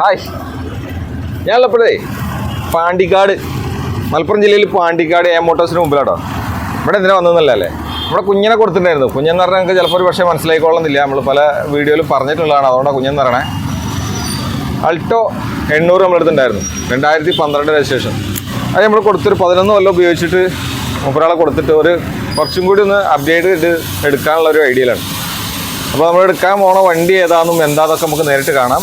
Hi. ഞാനുള്ളപ്പോഴേ Pandikkad Malappuram ജില്ലയിൽ Pandikkad A മോട്ടോഴ്സിന് മുമ്പിലാട്ടോ. ഇവിടെ എന്തിനാ വന്നതല്ലേ ഇവിടെ കുഞ്ഞിനെ കൊടുത്തിട്ടുണ്ടായിരുന്നു. കുഞ്ഞെന്ന് പറഞ്ഞാൽ നിങ്ങൾക്ക് ചിലപ്പോൾ ഒരു പക്ഷേ മനസ്സിലായിക്കൊള്ളുന്നില്ല. നമ്മൾ പല വീഡിയോയിൽ പറഞ്ഞിട്ടുള്ളതാണ്. അതുകൊണ്ടാണ് കുഞ്ഞെന്ന് പറയണേ. അൾട്ടോ എണ്ണൂറ് നമ്മളെടുത്തുണ്ടായിരുന്നു രണ്ടായിരത്തി പന്ത്രണ്ട് രജിസ്ട്രേഷൻ അത് നമ്മൾ കൊടുത്തൊരു പതിനൊന്ന് കൊല്ലം ഉപയോഗിച്ചിട്ട് മുപ്പരാളെ കൊടുത്തിട്ട് ഒരു കുറച്ചും കൂടി ഒന്ന് അപ്ഡേറ്റ് ചെയ്ത് എടുക്കാനുള്ള ഒരു ഐഡിയയിലാണ് അപ്പോൾ നമ്മൾ എടുക്കാൻ പോണ വണ്ടി ഏതാണെന്നും എന്താണെന്നൊക്കെ നമുക്ക് നേരിട്ട് കാണാം.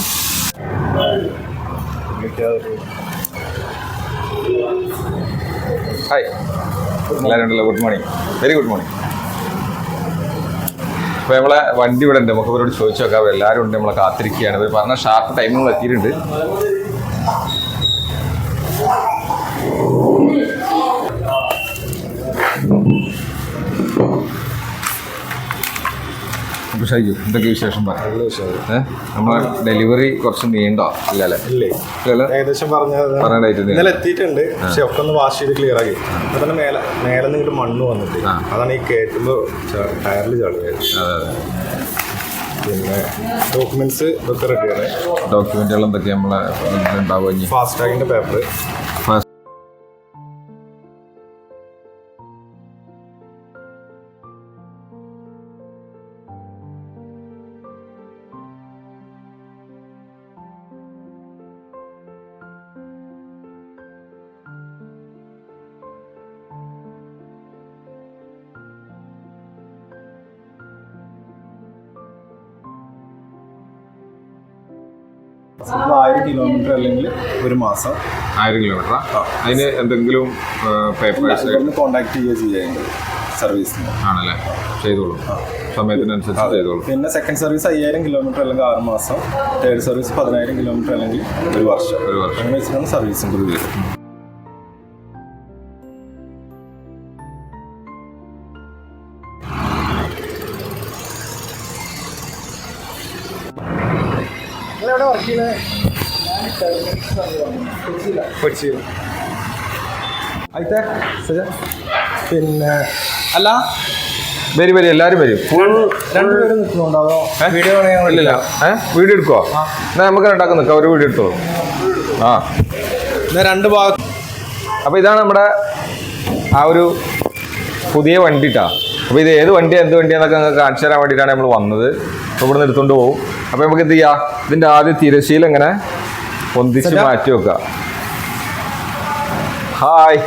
ഹായ് എല്ലാവരും ഉണ്ടല്ലോ good morning very good morning അപ്പോൾ നമ്മളെ വണ്ടി ഇവിടെ ഉണ്ട്. നമുക്ക് ഇവരോട് ചോദിച്ചു നോക്കാം. എല്ലാവരും ഉണ്ട്. നമ്മളെ കാത്തിരിക്കുകയാണ്. ഇവർ പറഞ്ഞ ഷാർപ്പ് ടൈമിൽ എത്തിയിട്ടുണ്ട്. അപ്പോൾ ഷൈജു എന്തൊക്കെ വിശേഷം പറയാം നമ്മളെ ഡെലിവറി കുറച്ച് നീണ്ടോ? ഇല്ലല്ലേ? ഇല്ലേ? ഇല്ലല്ലോ? ഏകദേശം പറഞ്ഞ ഇന്നലെ എത്തിയിട്ടുണ്ട് പക്ഷെ ഒക്കെ ഒന്ന് വാഷ് ചെയ്ത് ക്ലിയർ ആക്കി. അപ്പൊ തന്നെ മേലെ മേലെ നിന്നിട്ട് മണ്ണ് വന്നിട്ട്. അതാണ് ഈ കയറ്റുമ്പോൾ ടയറിൽ അതെ പിന്നെ ഡോക്യുമെന്റ്സ് ഇതൊക്കെ റെഡിയാണ് ഡോക്യുമെന്റുകൾ എന്തൊക്കെ നമ്മളെ ഉണ്ടാവുക ഇനി. ഫാസ്റ്റ് ടാഗിന്റെ പേപ്പർ ആയിരം കിലോമീറ്റർ അല്ലെങ്കിൽ ഒരു മാസം. ആയിരം കിലോമീറ്റർ അതിന് എന്തെങ്കിലും പേപ്പേഴ്സ് കോൺടാക്ട് ചെയ്യുക ചെയ്യുന്നത് സർവീസിന് ആണല്ലേ? ചെയ്തോളൂ. സമയത്തിനനുസരിച്ച് ചെയ്തോളൂ. പിന്നെ സെക്കൻഡ് സർവീസ് അയ്യായിരം കിലോമീറ്റർ അല്ലെങ്കിൽ ആറ് മാസം. തേർഡ് സർവീസ് പതിനായിരം കിലോമീറ്റർ അല്ലെങ്കിൽ ഒരു വർഷം. ഒരു വർഷം. അങ്ങനെ വെച്ചിട്ടാണ് സർവീസിന്റെ വരും കൊച്ചി ആയിത്തെ സജ പിന്നെ അല്ല വരും വരും എല്ലാവരും വരും. രണ്ടുപേരും നിൽക്കുന്നുണ്ടാവോ വീഡിയോ ഇല്ല വീഡിയോ എടുക്കുവോ? എന്നാ നമുക്ക് രണ്ടാക്കും നിൽക്കാം. ഒരു വീഡിയോ എടുത്തോളൂ. ആ. എന്നാ രണ്ട് ഭാഗം അപ്പോൾ ഇതാണ് നമ്മുടെ ആ ഒരു പുതിയ വണ്ടി അപ്പൊ അപ്പോൾ ഇത് ഏത് വണ്ടി എന്ത് വണ്ടിയാന്നൊക്കെ നിങ്ങൾക്ക് കാണിച്ചു തരാൻ വേണ്ടിയിട്ടാണ് നമ്മൾ വന്നത്. അപ്പോൾ ഇവിടെ നിന്ന് എടുത്തുകൊണ്ട് പോകും അപ്പോൾ നമുക്ക് എന്ത് ചെയ്യാം? ഇതിന്റെ ആദ്യ തിരശ്ശീല ഇങ്ങനെ പൊന്തിച്ച് മാറ്റി വെക്ക. ഹായ്.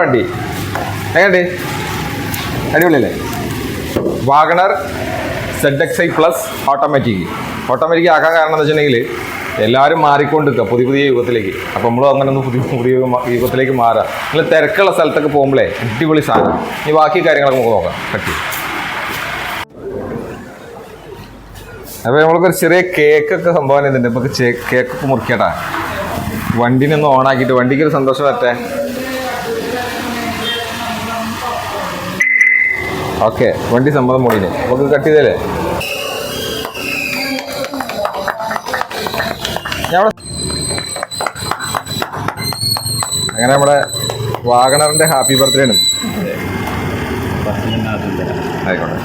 വണ്ടി? എങ്ങനെയുണ്ട്? അടിപൊളിയല്ലേ? WagonR Z X I plus automatic automatic ആക്കാൻ കാരണം എന്ന് വെച്ചിട്ടുണ്ടെങ്കിൽ എല്ലാവരും മാറിക്കൊണ്ടിരിക്കുക പുതിയ പുതിയ യുഗത്തിലേക്ക്. അപ്പോൾ നമ്മളും അങ്ങനെ ഒന്ന് പുതിയ പുതിയ യുഗത്തിലേക്ക് മാറുക നിങ്ങൾ തിരക്കുള്ള സ്ഥലത്തൊക്കെ പോകുമ്പോഴേ അടിപൊളി സാധനം. ഈ ബാക്കി കാര്യങ്ങളൊക്കെ നമുക്ക് നോക്കാം. കട്ടി അപ്പോൾ നമ്മൾക്കൊരു ചെറിയ കേക്കൊക്കെ സംഭവം ചെയ്തിട്ടുണ്ട് നമുക്ക് കേക്ക് കേക്കൊക്കെ മുറിക്കട്ടാ. വണ്ടിനെ ഒന്ന് ഓണാക്കിയിട്ട് വണ്ടിക്ക് ഒരു സന്തോഷം വരട്ടെ. ഓക്കെ വണ്ടി സമ്മതം മോളിനെ നമുക്ക് കട്ട് ചെയ്തല്ലേ അങ്ങനെ നമ്മുടെ വാഗണറിന്റെ ഹാപ്പി ബർത്ത്ഡേ ആണ്. ആയിക്കോട്ടെ.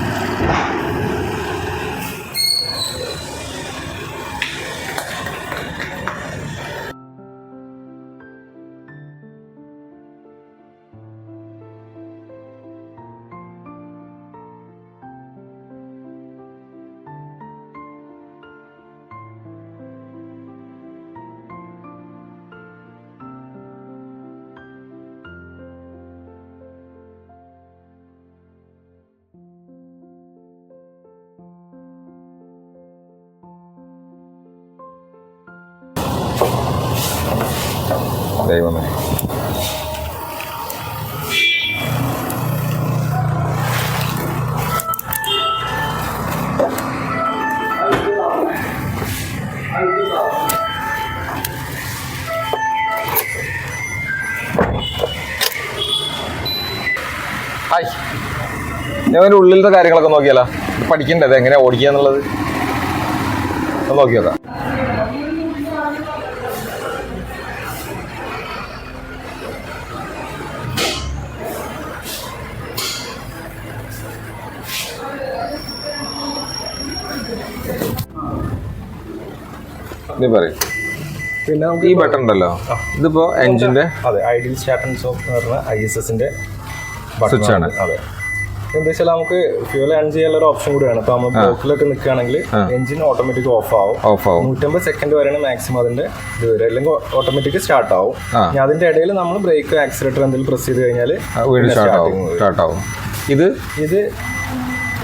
ദൈവമേ ഹായ്. ഞാൻ അതിന്റെ ഉള്ളിലത്തെ കാര്യങ്ങളൊക്കെ നോക്കിയാലോ? ഇത് എങ്ങനെയാണ് ഓടിക്കുക എന്നുള്ളത്? നോക്കാം നീ പറയും. പിന്നെ ഈ ബട്ടൺ ഉണ്ടല്ലോ. ഇതിപ്പോ എഞ്ചിന്റെ അതെ ഐഡിയൽ സ്റ്റാർട്ട് ആൻഡ് സ്റ്റോപ്പ് എന്ന് പറഞ്ഞ ഐ എസ് എസിന്റെ സ്വിച്ച് ആണ്. അതെ. എന്താ വെച്ചാൽ നമുക്ക് ഫ്യൂൽ ഏൺ ചെയ്യാനുള്ള ഒരു ഓപ്ഷൻ കൂടിയാണ് ഇപ്പൊ നമ്മൾ ബ്ലോക്കിലൊക്കെ നിൽക്കുകയാണെങ്കിൽ എഞ്ചിൻ ഓട്ടോമാറ്റിക് ഓഫ് ആവും. ഓഫ് ആവും. നൂറ്റമ്പത് സെക്കൻഡ് വരെയാണ് മാക്സിമം അതിന്റെ ഇത് വരെ അല്ലെങ്കിൽ ഓട്ടോമാറ്റിക് സ്റ്റാർട്ട് ആവും. ഇനി അതിന്റെ ഇടയിൽ നമ്മൾ ബ്രേക്ക് ആക്സിലേറ്റർ എന്തെങ്കിലും പ്രസ് ചെയ്ത് കഴിഞ്ഞാൽ സ്റ്റാർട്ട് ആവും. ഇത് ഇത്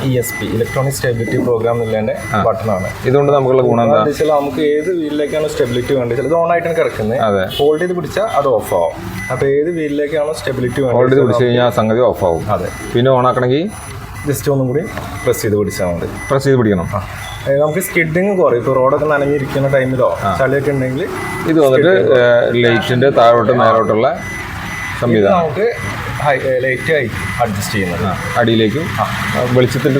E S P electronic stability program എന്നുള്ളതിന്റെ ബട്ടൺ ആണ്. ഇതുകൊണ്ട് നമുക്കുള്ള ഗുണം എന്താ? വെച്ചാൽ നമുക്ക് ഏത് വീലിലേക്കാണ് സ്റ്റെബിലിറ്റി വേണ്ടത് ഇത് ഓൺ ആയിട്ടാണ് കിടക്കുന്നത്. അതെ. ഹോൾഡ് ചെയ്ത് പിടിച്ചാൽ അത് ഓഫ് ആവും. അപ്പൊ ഏത് വീലിലേക്കാണോ സ്റ്റെബിലിറ്റി വേണ്ടത് ഹോൾഡ് ചെയ്ത് പിടിച്ചു കഴിഞ്ഞാൽ സംഗതി ഓഫ് ആവും. അതെ. പിന്നെ ഓൺ ആക്കണമെങ്കിൽ? ജസ്റ്റ് ഒന്നും കൂടി പ്രസ് ചെയ്ത് പിടിച്ചാൽ മതി. പ്രസ് ചെയ്ത് പിടിക്കണം. നമുക്ക് സ്കിഡിങ് കുറയും. ഇപ്പോൾ റോഡൊക്കെ നനഞ്ഞിരിക്കുന്ന ടൈമിലോ ചളിയൊക്കെ ഉണ്ടെങ്കിൽ ഇത് വന്നിട്ട് ലൈറ്റിന്റെ താഴോട്ട് മേലോട്ടുള്ള ഇത് സംവിധാനം നമുക്ക് ലൈറ്റ് ആയി അഡ്ജസ്റ്റ് ചെയ്യുന്നത്. അടിയിലേക്കും വെളിച്ചത്തിന്റെ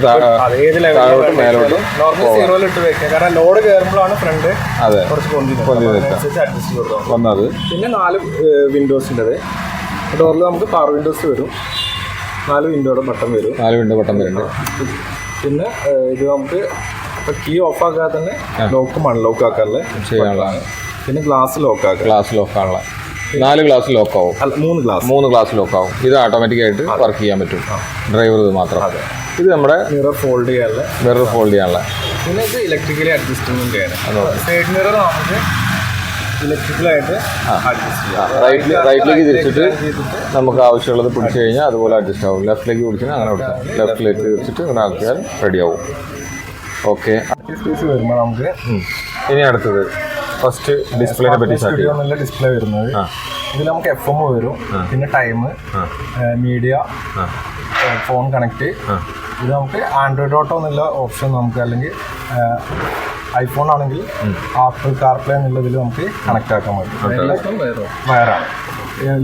ഏത് താഴോട്ടും ലെവലിലും നോർമൽ സീറോയിൽ ഇട്ട് വെക്കുക. കാരണം ലോഡ് കയറുമ്പോഴാണ് ഫ്രണ്ട് അതെ. കുറച്ച് പൊന്തി അഡ്ജസ്റ്റ് ചെയ്തോ വന്നത്. പിന്നെ നാല് വിൻഡോസിന്റെത് ഡോറിൽ നമുക്ക് പവർ വിൻഡോസ് വരും. നാല് വിൻഡോയുടെ ബട്ടൺ വരും. നാല് വിൻഡോ ബട്ടൺ വരും പിന്നെ ഇത് നമുക്ക് കീ ഓഫ് ആക്കാതെ തന്നെ ലോക്ക് അൺലോക്ക് ചെയ്യാനുള്ളതാണ് പിന്നെ ഗ്ലാസ് ലോക്ക് ആക്കുക. ഗ്ലാസ് ലോക്ക് ആണുള്ള. നാല് ഗ്ലാസ് ലോക്ക് ആവും മൂന്ന് ഗ്ലാസ് മൂന്ന് ഗ്ലാസ് ലോക്ക് ആവും ഇത് ഓട്ടോമാറ്റിക് ആയിട്ട് വർക്ക് ചെയ്യാൻ പറ്റും. ഡ്രൈവർ ഇത് മാത്രം. ഇത് നമ്മുടെ മിറർ ഫോൾഡ് ചെയ്യാനുള്ള. മിറർ ഫോൾഡ് ചെയ്യാനുള്ള. പിന്നെ ഇത് ഇലക്ട്രിക്കലി അഡ്ജസ്റ്റ്മെന്റ് സൈഡ് മിറർ നമുക്ക് ഇലക്ട്രിക്കലായിട്ട് റൈറ്റിൽ റൈറ്റിലേക്ക് തിരിച്ചിട്ട് നമുക്ക് ആവശ്യമുള്ളത് പിടിച്ചു കഴിഞ്ഞാൽ അതുപോലെ അഡ്ജസ്റ്റ് ആവും. ലെഫ്റ്റിലേക്ക് പിടിച്ചാൽ അങ്ങനെ കൊടുക്കാം ലെഫ്റ്റിലേക്ക് തിരിച്ചിട്ട് അങ്ങനെ ആക്കിയാൽ റെഡി ആവും. ഓക്കെ സ്പേസ് വരുമ്പോൾ നമുക്ക് ഇനി അടുത്തത്. ഫസ്റ്റ് ഡിസ്പ്ലേനെ പറ്റി സ്റ്റുഡിയോ നല്ല ഡിസ്പ്ലേ വരുന്നത്. ഇതിൽ നമുക്ക് എഫ് എം വരും. പിന്നെ ടൈം മീഡിയ ഫോൺ കണക്ട് ഇത് നമുക്ക് ആൻഡ്രോയിഡ് ഓട്ടോ എന്നുള്ള ഓപ്ഷൻ നമുക്ക് അല്ലെങ്കിൽ ഐഫോൺ ആണെങ്കിൽ ആപ്പിൾ കാർപ്ലേ എന്നുള്ളതിൽ നമുക്ക് കണക്ട് ആക്കാൻ പറ്റും. വയറാണ്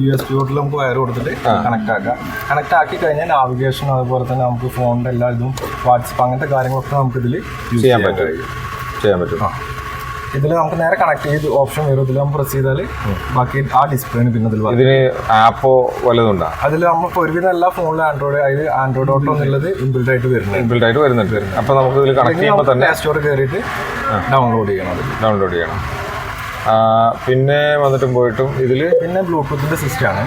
യു എസ് പി നമുക്ക് വയർ കൊടുത്തിട്ട് കണക്ട് ആക്കാം. കണക്ട് ആക്കി കഴിഞ്ഞാൽ നാവിഗേഷൻ അതുപോലെ തന്നെ നമുക്ക് ഫോണിന്റെ എല്ലാ ഇതും വാട്സപ്പ് അങ്ങനത്തെ കാര്യങ്ങളൊക്കെ നമുക്ക് ഇതിൽ യൂസ് ചെയ്യാൻ പറ്റും. ചെയ്യാൻ പറ്റും. ഇതിൽ നമുക്ക് നേരെ കണക്ട് ചെയ്ത് ഓപ്ഷൻ വരും. ഇതിൽ നമ്മൾ പ്രസ് ചെയ്താൽ ബാക്കി ആ ഡിസ്പ്ലേന് പിന്നെ ഇതിൽ ഇതിന് ആപ്പോ വല്ലതുണ്ടോ അതിൽ നമുക്ക് ഒരുവിധം എല്ലാ ഫോണിലും ആൻഡ്രോയിഡ് അതായത് ആൻഡ്രോയിഡ് ഓട്ടോ എന്നുള്ളത് ഇൻബിൽഡ് ആയിട്ട് വരുന്നത് ഇൻബിൽഡ് ആയിട്ട് വരുന്നുണ്ട്. അപ്പൊ നമുക്ക് ഇതിൽ കണക്ട് ചെയ്യുമ്പോൾ തന്നെ സ്റ്റോർ കയറിയിട്ട് ഡൗൺലോഡ് ചെയ്യണം ഡൗൺലോഡ് ചെയ്യണം. പിന്നെ വന്നിട്ടും പോയിട്ടും ഇതിൽ പിന്നെ ബ്ലൂടൂത്തിന്റെ സിസ്റ്റമാണ്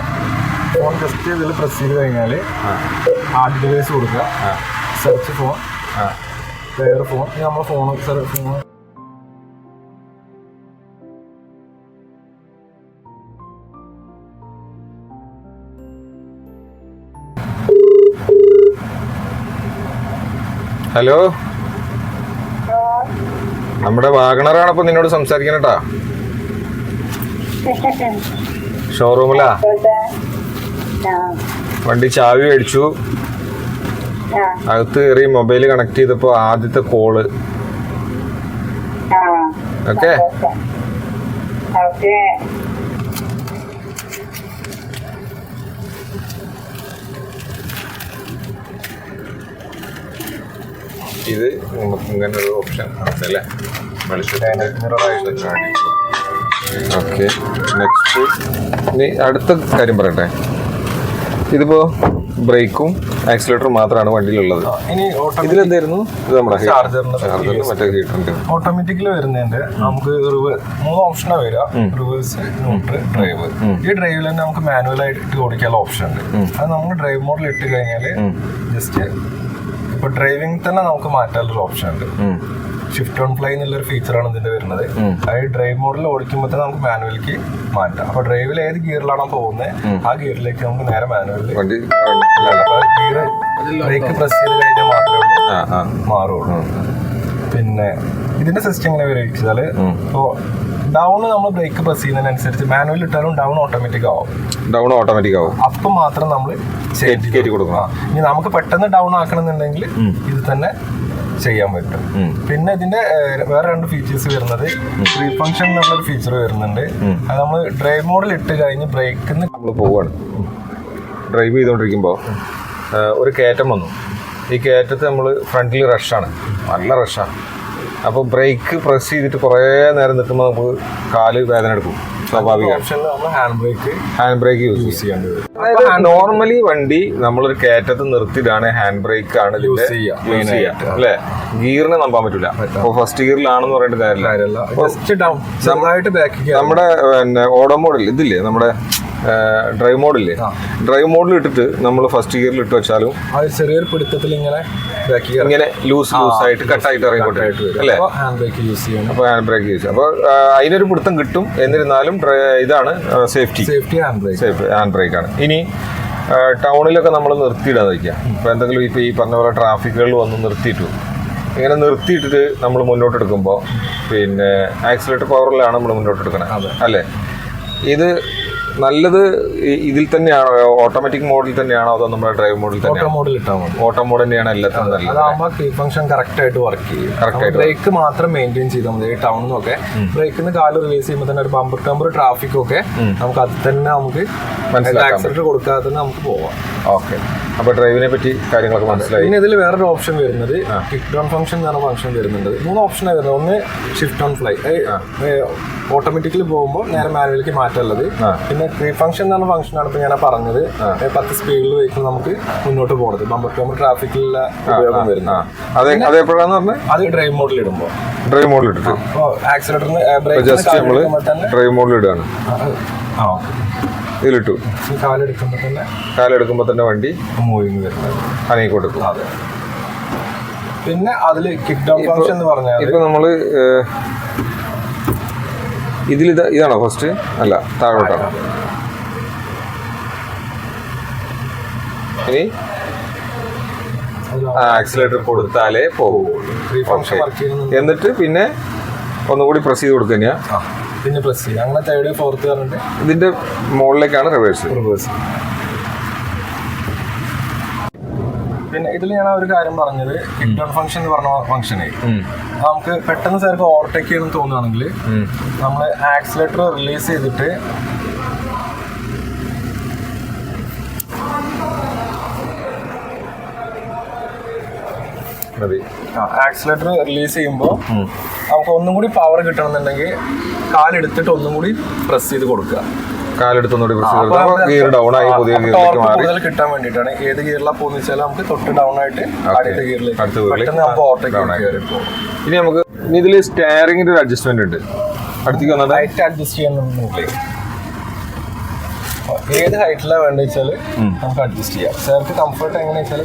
ഫോൺ ജസ്റ്റ് ഇതിൽ പ്രസ് ചെയ്ത് കഴിഞ്ഞാൽ ആഡ് ഡിവൈസ് കൊടുക്കുക. സെർച്ച് ഫോൺ വേറെ ഫോൺ നമ്മൾ ഫോൺ ഫോൺ ഹലോ? നമ്മുടെ വാഗണറാണ് ഇപ്പൊ നിന്നോട് സംസാരിക്കണട്ടാ ഷോറൂമിലാ? വണ്ടി ചാവി മേടിച്ചു. അകത്ത് കയറി മൊബൈൽ കണക്ട് ചെയ്തപ്പോ ആദ്യത്തെ കോൾ ഓക്കെ. ഇത് നമുക്ക് ഇങ്ങനെ ഒരു ഓപ്ഷൻ അല്ലേ ഓക്കെ നെക്സ്റ്റ് ഇനി അടുത്ത കാര്യം പറയട്ടെ. ഇതിപ്പോ ബ്രേക്കും ആക്സിലേറ്ററും മാത്രമാണ് വണ്ടിയിലുള്ളത്. ഇതിലെന്തായിരുന്നു? ഇത് നമ്മുടെ ചാർജറിന്റെ ചാർജറിന് മറ്റേ ഹീറ്ററിന്റെ ഓട്ടോമാറ്റിക്കലി വരുന്നതിന്റെ നമുക്ക് മൂന്ന് ഓപ്ഷനാണ് വരിക. റിവേഴ്സ് ന്യൂട്രൽ ഡ്രൈവ് ഈ ഡ്രൈവിൽ തന്നെ നമുക്ക് മാനുവൽ ആയിട്ട് ഓടിക്കാനുള്ള ഓപ്ഷൻ ഉണ്ട്. അത് നമുക്ക് ഡ്രൈവ് മോഡിൽ ഇട്ട് കഴിഞ്ഞാൽ ജസ്റ്റ് ഇപ്പൊ ഡ്രൈവിംഗ് തന്നെ നമുക്ക് മാറ്റാനുള്ള ഓപ്ഷൻ ഉണ്ട്. ഷിഫ്റ്റ് ഓൺ ഫ്ലൈ എന്നുള്ള ഒരു ഫീച്ചറാണ് ഇതിന്റെ വരുന്നത്. അതായത് ഡ്രൈവ് മോഡിൽ ഓടിക്കുമ്പോൾ തന്നെ നമുക്ക് മാനുവലിക്ക് മാറ്റാം. അപ്പൊ ഡ്രൈവിൽ ഏത് ഗിയറിലാണോ പോകുന്നത് ആ ഗിയറിലേക്ക് നമുക്ക് നേരെ മാനുവലിൽ ഗിയർ ബ്രേക്ക് പ്രസ് ചെയ്ത് കഴിഞ്ഞാൽ മാത്രമേ മാറുള്ളൂ. പിന്നെ ഇതിന്റെ സിസ്റ്റം എങ്ങനെ വിവരിച്ചാൽ ഇപ്പോ ഡൗൺ നമ്മൾ ബ്രേക്ക് പ്രസ് ചെയ്യുന്നതിനനുസരിച്ച് മാനുവൽ ഇട്ടാലും ഡൗൺ ഓട്ടോമാറ്റിക് ആവും. ഡൗൺ ഓട്ടോമാറ്റിക് ആവും. അപ്പം മാത്രം നമ്മൾ കയറ്റി കൊടുക്കണം. ഇനി നമുക്ക് പെട്ടെന്ന് ഡൗൺ ആക്കണമെന്നുണ്ടെങ്കിൽ ഇത് തന്നെ ചെയ്യാൻ പറ്റും. പിന്നെ ഇതിന്റെ വേറെ രണ്ട് ഫീച്ചേഴ്സ് വരുന്നത് ഫ്രീ ഫംഗ്ഷൻ എന്നുള്ളൊരു ഫീച്ചർ വരുന്നുണ്ട്. അത് നമ്മൾ ഡ്രൈവ് മോഡിൽ ഇട്ട് കഴിഞ്ഞ് ബ്രേക്ക് നമ്മൾ പോവാണ്. ഡ്രൈവ് ചെയ്തുകൊണ്ടിരിക്കുമ്പോൾ ഒരു കയറ്റം വന്നു. ഈ കയറ്റത്ത് നമ്മൾ ഫ്രണ്ടിൽ റഷാണ് നല്ല റഷാണ് അപ്പോൾ ബ്രേക്ക് പ്രസ് ചെയ്തിട്ട് കുറേ നേരം നിൽക്കുമ്പോൾ നമുക്ക് കാൽ വേദന എടുക്കും. സ്വാഭാവികമാണ് hand brake hand brake use ചെയ്യേണ്ടി വരും. അതായത് നോർമലി വണ്ടി നമ്മളൊരു കയറ്റത്ത് നിർത്തിയിട്ടാണ് ഹാൻഡ് ബ്രേക്ക് ആണ് യൂസ് ചെയ്യുക ചെയ്യാം. അല്ലെ? ഗിയറിനെ നമ്പാൻ പറ്റില്ല അപ്പൊ ഫസ്റ്റ് ഗിയറിലാണെന്ന് പറയേണ്ട കാര്യമില്ല. നമ്മുടെ പിന്നെ ഓടോ മോഡൽ ഇതില്ലേ? നമ്മുടെ ഡ്രൈവ് മോഡില്ലേ ഡ്രൈവ് മോഡിൽ ഇട്ടിട്ട് നമ്മൾ ഫസ്റ്റ് ഗിയറിൽ ഇട്ട് വെച്ചാലും ചെറിയൊരു പിടുത്തത്തിൽ ഇങ്ങനെ ഇങ്ങനെ ലൂസ് ലൂസ് ആയിട്ട് കട്ടായിട്ട് ഇറങ്ങിക്കോട്ടെ അല്ലേ? ഹാൻഡ് ബ്രേക്ക് യൂസ് ചെയ്യണം. അപ്പോൾ ഹാൻഡ് ബ്രേക്ക് യൂസ് അപ്പോൾ അതിനൊരു പിടുത്തം കിട്ടും. എന്നിരുന്നാലും ഇതാണ് safety safety hand brake safe hand brake ആണ്. ഇനി ടൗണിലൊക്കെ നമ്മൾ നിർത്തിയിടാൻ വയ്ക്കുക. ഇപ്പോൾ എന്തെങ്കിലും ഇപ്പോൾ ഈ പറഞ്ഞ പോലെ ട്രാഫിക്കുകളിൽ വന്ന് നിർത്തിയിട്ടു ഇങ്ങനെ നിർത്തിയിട്ടിട്ട് നമ്മൾ മുന്നോട്ട് എടുക്കുമ്പോൾ പിന്നെ ആക്സിലേറ്റർ പവറിലാണ് നമ്മൾ മുന്നോട്ട് എടുക്കണത് അല്ലേ? ഇത് നല്ലത് ഇതിൽ തന്നെയാണോ? ഓട്ടോമാറ്റിക് മോഡിൽ തന്നെയാണോ അതോ നമ്മുടെ ഡ്രൈവ് മോഡിൽ ഓട്ടോ തന്നെയാണോ മോഡിൽ ഇട്ടാൽ മതി. ഓട്ടോ മോഡ് തന്നെയാണ് എല്ലാത്തിനും നല്ലത് അതാകുമ്പോൾ കീ ഫംഗ്ഷൻ കറക്റ്റ് ആയിട്ട് വർക്ക് ചെയ്യും. കറക്റ്റ് ആയിട്ട് ബ്രേക്ക് മാത്രം മെയിന്റെയിൻ ചെയ്താൽ മതി. ഈ ടൗണിന്നൊക്കെ ബ്രേക്കിൽ നിന്ന് കാൽ റിലീസ് ചെയ്യുമ്പോൾ തന്നെ ഒരു ബമ്പർ ടമ്പർ ട്രാഫിക് ഒക്കെ നമുക്ക് അത് തന്നെ നമുക്ക് ആക്സിഡന്റ് കൊടുക്കാതെ തന്നെ നമുക്ക് പോവാം. ഓക്കെ അപ്പൊ ഡ്രൈവിനെ പറ്റി കാര്യങ്ങളൊക്കെ മനസ്സിലായി. പിന്നെ ഇതിൽ വേറൊരു ഓപ്ഷൻ വരുന്നത് കിക്ക് ഡൗൺ ഫംഗ്ഷൻ എന്ന് പറഞ്ഞ ഫംഗ്ഷൻ വരുന്നുണ്ട്. മൂന്ന് ഓപ്ഷനാണ് വരുന്നത്. ഒന്ന് ഷിഫ്റ്റ് ഓൺ ഫ്ലൈ ഓട്ടോമാറ്റിക്കലി പോകുമ്പോൾ നേരെ മാനുവലിലേക്ക് മാറ്റുള്ളത് പിന്നെ ക്രീ ഫംഗ്ഷൻ എന്ന് പറഞ്ഞ ഫംഗ്ഷനാണ് ഇപ്പൊ ഞാൻ പറഞ്ഞത്. പത്ത് സ്പീഡിൽ വെഹിക്കിൾ നമുക്ക് മുന്നോട്ട് പോകുന്നത് ബമ്പർ ടമ്പർ ട്രാഫിക്കിലുള്ള ഉപയോഗം വരുന്നത്. അതെ ഡ്രൈവ് മോഡിൽ ഇടുമ്പോൾ ഡ്രൈവ് മോഡിൽ ഇട്ടിട്ട്. ആക്സിലേറ്ററിന് ബ്രേക്ക് ഡ്രൈവ് മോഡിൽ ഇടുകയാണ്. ആ ഇതിലിട്ടു. കാലെടുക്കുമ്പോ കാലെടുക്കുമ്പോൾ തന്നെ കാലെടുക്കുമ്പോൾ തന്നെ വണ്ടി മൂവിങ് വരുന്നത്. അനങ്ങി കൊടുക്കും പിന്നെ അതിൽ കിക്ക് ഡൗൺ ഫംഗ്ഷൻ എന്ന് പറഞ്ഞാൽ ഇപ്പൊ നമ്മൾ ഏഹ്, ഇത് ഇതാണോ ഫസ്റ്റ് അല്ല താഴോട്ടാണ്? ഇനി? ആക്സിലേറ്റർ കൊടുത്താലേ പോകുള്ളൂ എന്നിട്ട് പിന്നെ ഒന്നുകൂടി പ്രസ് ചെയ്ത് കൊടുക്കുക തന്നെയാ പിന്നെ പ്രസ് ചെയ്യുക അങ്ങനെ തേർഡ് ഫോർത്ത് പറഞ്ഞിട്ട് ഇതിന്റെ മുകളിലേക്കാണ് റിവേഴ്സ് റിവേഴ്സ് പിന്നെ ഇതിൽ ഞാൻ ഒരു കാര്യം പറഞ്ഞത് ഇന്റർ ഫംഗ്ഷൻ എന്ന് പറഞ്ഞ ഫംഗ്ഷനെ നമുക്ക് പെട്ടെന്ന് സാർക്ക് ഓവർടേക്ക് ചെയ്യണം തോന്നുകയാണെങ്കിൽ നമ്മൾ ആക്സിലേറ്റർ റിലീസ് ചെയ്തിട്ട് ആക്സിലേറ്റർ റിലീസ് ചെയ്യുമ്പോൾ നമുക്ക് ഒന്നും കൂടി പവർ കിട്ടണമെന്നുണ്ടെങ്കിൽ കാലെടുത്തിട്ട് ഒന്നും കൂടി പ്രസ് ചെയ്ത് കൊടുക്കുക. കാലെടുത്തൊന്നുകൂടി ഗിയർ ഡൗൺ ആയി പുതിയ ഗിയറിലേക്ക് മാറി. കിട്ടാൻ വേണ്ടിയിട്ടാണ്. ഏത് ഗിയറിലാണ് പോകുന്ന വെച്ചാൽ നമുക്ക് തൊട്ട് ഡൗൺ ആയിട്ട് അടുത്ത ഗിയറിലേക്ക് അടുത്ത പെട്ടെന്ന് നമുക്ക്. ഇനി നമുക്ക് ഇനി ഇതിൽ സ്റ്റാരിങ്ങിന്റെ ഒരു അഡ്ജസ്റ്റ്മെന്റ് ഉണ്ട്. അടുത്തേക്ക് വന്നത്? ഹൈറ്റ് അഡ്ജസ്റ്റ് ചെയ്യാൻ ഏത് ഹൈറ്റിലാണ് വേണ്ടത് വെച്ചാൽ നമുക്ക് അഡ്ജസ്റ്റ് ചെയ്യാം. സാർക്ക് കംഫർട്ട് എങ്ങനെ വെച്ചാൽ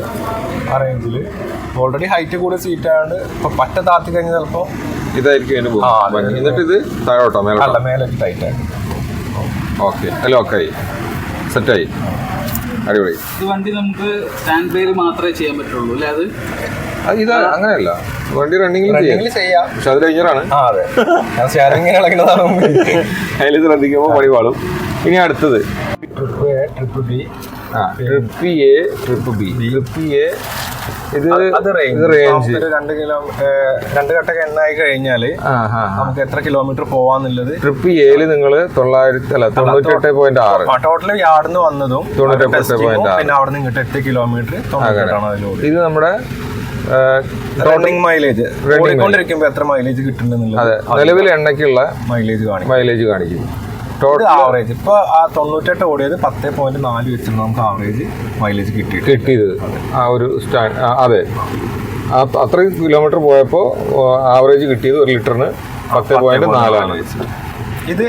ആ റേഞ്ചിൽ ഓൾറെഡി ഹൈറ്റ് കൂടെ സീറ്റ് ആയതുകൊണ്ട് ഇപ്പൊ പറ്റ താത്തി കഴിഞ്ഞാൽ ചിലപ്പോൾ ഇതായിരിക്കും എന്നിട്ട് ഇത് താഴോട്ടോ മേലെ ടൈറ്റ് ആയിട്ട്. ഓക്കെ. ആയി സെറ്റായി. അടിപൊളി. ഇത് വണ്ടി നമുക്ക് സ്റ്റാൻഡ് പേര് മാത്രമേ ചെയ്യാൻ പറ്റുള്ളൂ അല്ലേ അത്? ഇത് അങ്ങനെയല്ല. വണ്ടി റണ്ണിങ്ങിൽ ചെയ്യാം. പക്ഷെ അത് ഡേഞ്ചറാണ്. അതിൽ ശ്രദ്ധിക്കുമ്പോൾ പണി പാളും. ഇനി അടുത്തത്. ട്രിപ്പ് എ ട്രിപ്പ് ബി ആ trip A trip B trip A ഇത് അത് റേഞ്ച് റേഞ്ച് രണ്ട് കിലോ രണ്ട് കട്ടൊക്കെ എണ്ണ ആയി കഴിഞ്ഞാൽ നമുക്ക് എത്ര കിലോമീറ്റർ പോവാന്നുള്ളത് ട്രിപ്പ് ഏഴ് നിങ്ങൾ തൊള്ളായിരത്തി അല്ല തൊണ്ണൂറ്റെട്ട് പോയിന്റ് ആറ്. ടോട്ടൽ യാർഡിന്ന് വന്നതും തൊണ്ണൂറ്റെട്ട് point ആറ്. പിന്നെ അവിടെ നിന്ന് ഇങ്ങോട്ട് എട്ട് കിലോമീറ്റർ ഇത് നമ്മുടെ റണ്ണിങ് മൈലേജ് ഓടിക്കൊണ്ടിരിക്കുമ്പോൾ എത്ര മൈലേജ് കിട്ടുന്നുള്ളത് അതെ. നിലവിൽ എണ്ണയ്ക്കുള്ള മൈലേജ് കാണിക്കും. മൈലേജ് കാണിക്കും. ആവറേജ് ഇപ്പൊ ആ തൊണ്ണൂറ്റെട്ട് ഓടിയത് പത്ത് പോയിന്റ് നാല് നമുക്ക് ആവറേജ് മൈലേജ് കിട്ടി കിട്ടിയത്. ആ ഒരു സ്റ്റാൻഡ് അതെ. അത്രയും കിലോമീറ്റർ പോയപ്പോൾ ആവറേജ് കിട്ടിയത് ഒരു ലിറ്ററിന് പത്ത് പോയിന്റ് നാലാണ് ഇത്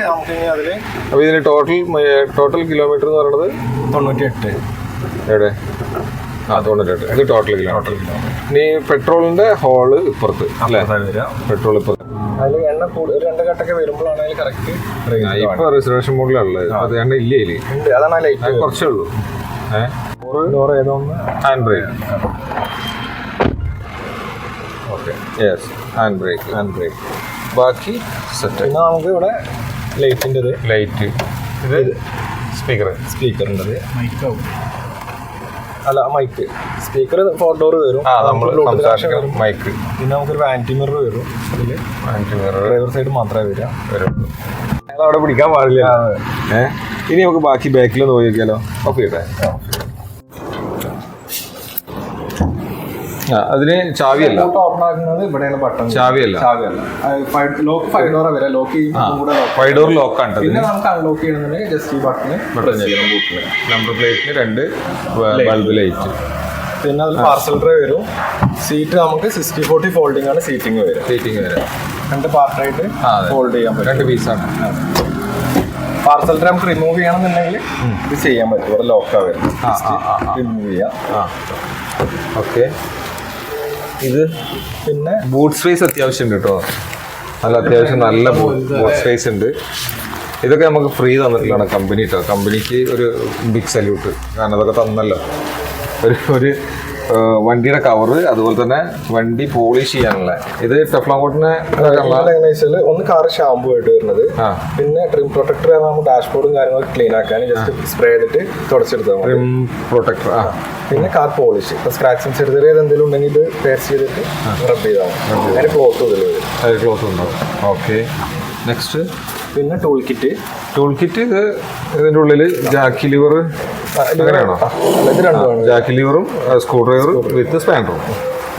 അതിൽ അപ്പോൾ ഇതിന് ടോട്ടൽ ടോട്ടൽ കിലോമീറ്റർ എന്ന് പറയുന്നത്? തൊണ്ണൂറ്റിയെട്ട്. എവിടെ? ആ തൊണ്ണൂറ്റെട്ട് ഇത് ടോട്ടൽ കിലോമീറ്റർ ഇനി പെട്രോളിന്റെ ഹോൾ ഇപ്പുറത്ത് അല്ലേ? പെട്രോൾ ഇപ്പുറത്ത്. അതിൽ എണ്ണ കൂടുതൽ ഒരു രണ്ട് ഘട്ടമൊക്കെ വരുമ്പോഴാണ് അതിൽ കറക്റ്റ് ഇപ്പൊ റിസർവേഷൻ മോഡിലുള്ളത് അത് എണ്ണ ഇല്ലേ ഉണ്ട്. അതാണ് ലൈറ്റ് കുറച്ചേ ഉള്ളൂ. ഏഹ് door ഏതോന്ന് hand brake okay yes hand brake hand brake ബാക്കി സെറ്റ് പിന്നെ നമുക്ക് ഇവിടെ ലൈറ്റിന്റെത് ലൈറ്റ് ഇത് സ്പീക്കർ സ്പീക്കറിന്റെത് അല്ല മൈക്ക് സ്പീക്കർ ഫോർ ഡോർ വരും. മൈക്ക് പിന്നെ നമുക്കൊരു വാന്റി മിറർ വരും അതിൽ മിറർ ഡ്രൈവർ സൈഡ് മാത്രമേ വരിക. വരുള്ളൂ അവിടെ പിടിക്കാൻ പാടില്ല ഇനി നമുക്ക് ബാക്കി ബാക്കിൽ നോക്കിയാലോ ഓക്കെ. ചെയ്യട്ടെ അതിന് ചാവിയല്ല. ലോക്ക് ഓപ്പൺ ആക്കുന്നത് ഇവിടെയുള്ള ബട്ടൺ ചാവിയല്ല. ചാവിയല്ല. ലോക്ക് ഫൈവ് ഡോർ വരെ ലോക്ക് ചെയ്യുമ്പോൾ ഫൈവ് ഡോർ ലോക്കാണ് പിന്നെ നമുക്ക് അൺലോക്ക് ചെയ്യണമെന്നുണ്ടെങ്കിൽ ജസ്റ്റ് ഈ ബട്ടൺ ബട്ടൺ നമ്പർ പ്ലേറ്റിന് രണ്ട് ബൾബ് ലൈറ്റ് പിന്നെ അതിൽ പാർസൽ ട്രേ വരും. സീറ്റ് നമുക്ക് സിക്സ്റ്റി ഫോർട്ടി ഫോൾഡിംഗ് ആണ് സീറ്റിംഗ് വരും സീറ്റിംഗ് വരും രണ്ട് പാർട്ടായിട്ട്. ഫോൾഡ് ചെയ്യാൻ പറ്റും. രണ്ട് പീസാണ് പാർസൽ ട്രേ നമുക്ക് റിമൂവ് ചെയ്യണമെന്നുണ്ടെങ്കിൽ ഇത് ചെയ്യാൻ പറ്റും. ഇവിടെ ലോക്കാ വരും. റിമൂവ് ചെയ്യാം. ഓക്കെ ഇത് പിന്നെ ബൂട്ട് സ്പേസ് അത്യാവശ്യം ഉണ്ട് കേട്ടോ. നല്ല അത്യാവശ്യം നല്ല ബൂട്ട് സ്പേസ് ഉണ്ട്. ഇതൊക്കെ നമുക്ക് ഫ്രീ തന്നിട്ടുള്ളതാണ് കമ്പനി കേട്ടോ കമ്പനിക്ക് ഒരു ബിഗ് സല്യൂട്ട് കാരണം അതൊക്കെ തന്നല്ലോ. ഒരു ഒരു വണ്ടിയുടെ കവറ് അതുപോലെ തന്നെ വണ്ടി പോളിഷ് ചെയ്യാനുള്ള. ഇത് ടെഫ്ലോങ്കോട്ടിനെ എങ്ങനെയാണെന്ന് വെച്ചാൽ ഒന്ന് കാർ ഷാമ്പു ആയിട്ട് വരുന്നത്. പിന്നെ ട്രിം പ്രൊട്ടക്ടർ നമുക്ക് ഡാഷ്ബോർഡും കാര്യങ്ങളൊക്കെ ക്ലീൻ ആക്കാൻ ജസ്റ്റ് സ്പ്രേ ചെയ്തിട്ട് തുടച്ചെടുത്താൽ ട്രിം പ്രൊട്ടക്ടർ പിന്നെ കാർ പോളിഷ് ഇപ്പൊ സ്ക്രാച്ചും ചെറിയ ചെറിയ എന്തെങ്കിലും ഉണ്ടെങ്കിൽ ഇത് പേസ്റ്റ് ചെയ്തിട്ട് റബ് ചെയ്താൽ അതിന് ക്ലോത്ത് ഇതിൽ വരും. ക്ലോത്ത് ഉണ്ടാവും. ഓക്കെ നെക്സ്റ്റ് പിന്നെ ടൂൾ കിറ്റ് ടൂൾ കിറ്റ് ഇത് ഇതിന്റെ ഉള്ളിൽ ജാക്കി ലിവർ അങ്ങനെയാണോ? ജാക്കി ലിവറും സ്ക്രൂ ഡ്രൈവറും വിത്ത് സ്പാൻഡറും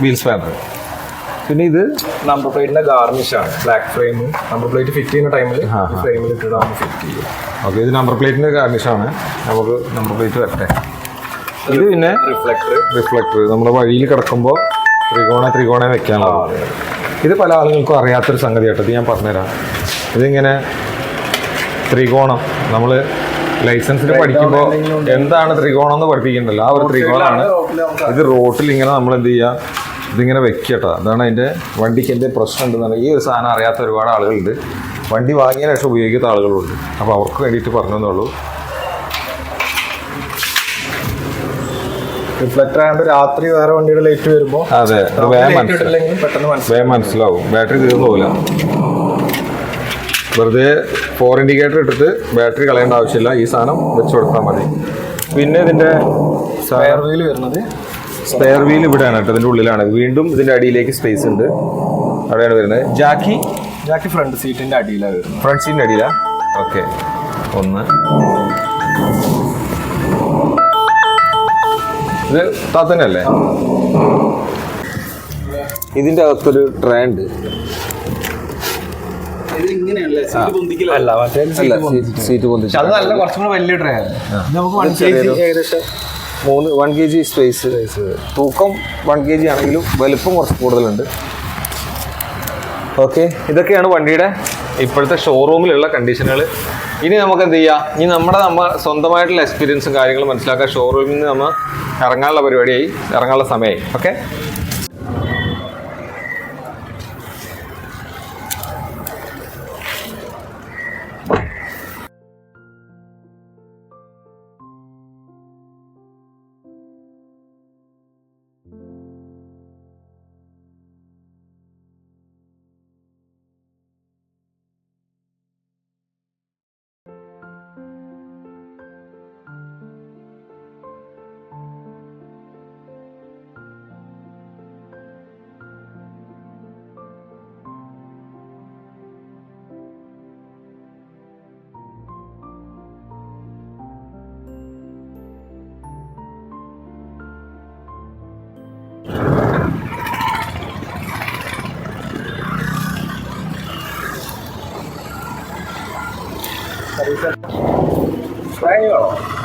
വീൽ സ്പാൻഡർ പിന്നെ ഇത് നമ്പർ പ്ലേറ്റിന്റെ ഗാർണിഷ് ആണ്. Black frame number plate fit ചെയ്യുന്ന ടൈമിൽ. ഫ്രെയിമിൽ ഇട്ടിടാൻ ഫിറ്റ് ചെയ്യും ഓക്കെ ഇത് നമ്പർ പ്ലേറ്റിന്റെ ഗാർണിഷ് ആണ്. നമുക്ക് നമ്പർ പ്ലേറ്റ് വരട്ടെ ഇത് പിന്നെ റിഫ്ലക്ടർ റിഫ്ലക്ടർ നമ്മുടെ വഴിയിൽ കിടക്കുമ്പോൾ ത്രികോണ ത്രികോണ വെക്കാനുള്ളത് ഇത് പല ആളുകൾക്കും അറിയാത്തൊരു സംഗതി കേട്ടോ. ഇത് ഞാൻ പറഞ്ഞുതരാം. ഇതിങ്ങനെ ത്രികോണം. നമ്മൾ ലൈസൻസിന് പഠിക്കുമ്പോൾ എന്താണ് ത്രികോണം എന്ന് പഠിപ്പിക്കണ്ടല്ലോ ആ ഒരു ത്രികോണമാണ് ഇത് റോട്ടിൽ ഇങ്ങനെ നമ്മൾ എന്ത് ചെയ്യുക ഇതിങ്ങനെ വെക്കട്ടോ അതാണ് അതിന്റെ വണ്ടിക്ക് എന്തെങ്കിലും പ്രശ്നം ഉണ്ടെന്നാണ് ഈ ഒരു സാധനം അറിയാത്ത ഒരുപാട് ആളുകളുണ്ട്. വണ്ടി വാങ്ങിയ ശേഷം ഉപയോഗിക്കാത്ത ആളുകളുണ്ട്. അപ്പോൾ അവർക്ക് വേണ്ടിയിട്ട് പറഞ്ഞു റിഫ്ലക്ടർ ആയതുകൊണ്ട് രാത്രി വേറെ വണ്ടിയുടെ ലൈറ്റ് വരുമ്പോൾ അതെ വേഗം മനസ്സിലാവും. ബാറ്ററി തീർന്നു പോകില്ല വെറുതെ ഫോർ ഇൻഡിക്കേറ്റർ ഇട്ടിട്ട് ബാറ്ററി കളയേണ്ട ആവശ്യമില്ല. ഈ സാധനം വെച്ച് കൊടുത്താൽ മതി. പിന്നെ ഇതിന്റെ സ്പെയർ വീൽ വരുന്നത്. സ്പെയർ വീൽ ഇവിടെയാണ് കേട്ടോ ഇതിന്റെ ഉള്ളിലാണ്. വീണ്ടും ഇതിന്റെ അടിയിലേക്ക് സ്പേസ് ഉണ്ട്. അവിടെയാണ് വരുന്നത്. ജാക്കി ജാക്കി ഫ്രണ്ട് സീറ്റിന്റെ അടിയിലാണ് വരുന്നത്. ഫ്രണ്ട് സീറ്റിന്റെ അടിയിലാണ് ഓക്കെ ഒന്ന്. ഇത് താത്തനല്ലേ? ഇതിന്റെ അകത്തൊരു ട്രേ ഉണ്ട് സീറ്റ് അല്ല സീറ്റ് പൊന്തിച്ച് അത് നല്ല കുറച്ചും കൂടെ വലിയ ട്രേ ആണ് നമുക്ക് വൺ കെ ജി ഏകദേശം മൂന്ന് വൺ കെ ജി സ്പേസ് തൂക്കം വൺ കെ ജി ആണെങ്കിലും വലുപ്പം കുറച്ച് കൂടുതലുണ്ട്. ഓക്കെ ഇതൊക്കെയാണ് വണ്ടിയുടെ ഇപ്പോഴത്തെ ഷോറൂമിലുള്ള കണ്ടീഷനുകൾ ഇനി നമുക്ക് എന്ത് ചെയ്യാം? ഇനി നമ്മുടെ നമ്മൾ സ്വന്തമായിട്ടുള്ള എക്സ്പീരിയൻസും കാര്യങ്ങളും മനസ്സിലാക്കാൻ ഷോറൂമിൽ നിന്ന് നമ്മൾ ഇറങ്ങാനുള്ള പരിപാടിയായി ഇറങ്ങാനുള്ള സമയമായി. ഓക്കെ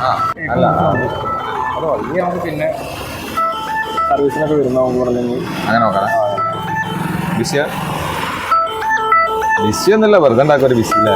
ആ അല്ല അതോ ഇനി നമുക്ക് പിന്നെ സർവീസിനൊക്കെ വരുന്ന പറഞ്ഞെങ്കിൽ. അങ്ങനെ നോക്കണം ബിസിയ? ബിസി ഒന്നുമില്ല വെറുതെ ഉണ്ടാക്കാൻ ഒരു ബിസി അല്ലേ?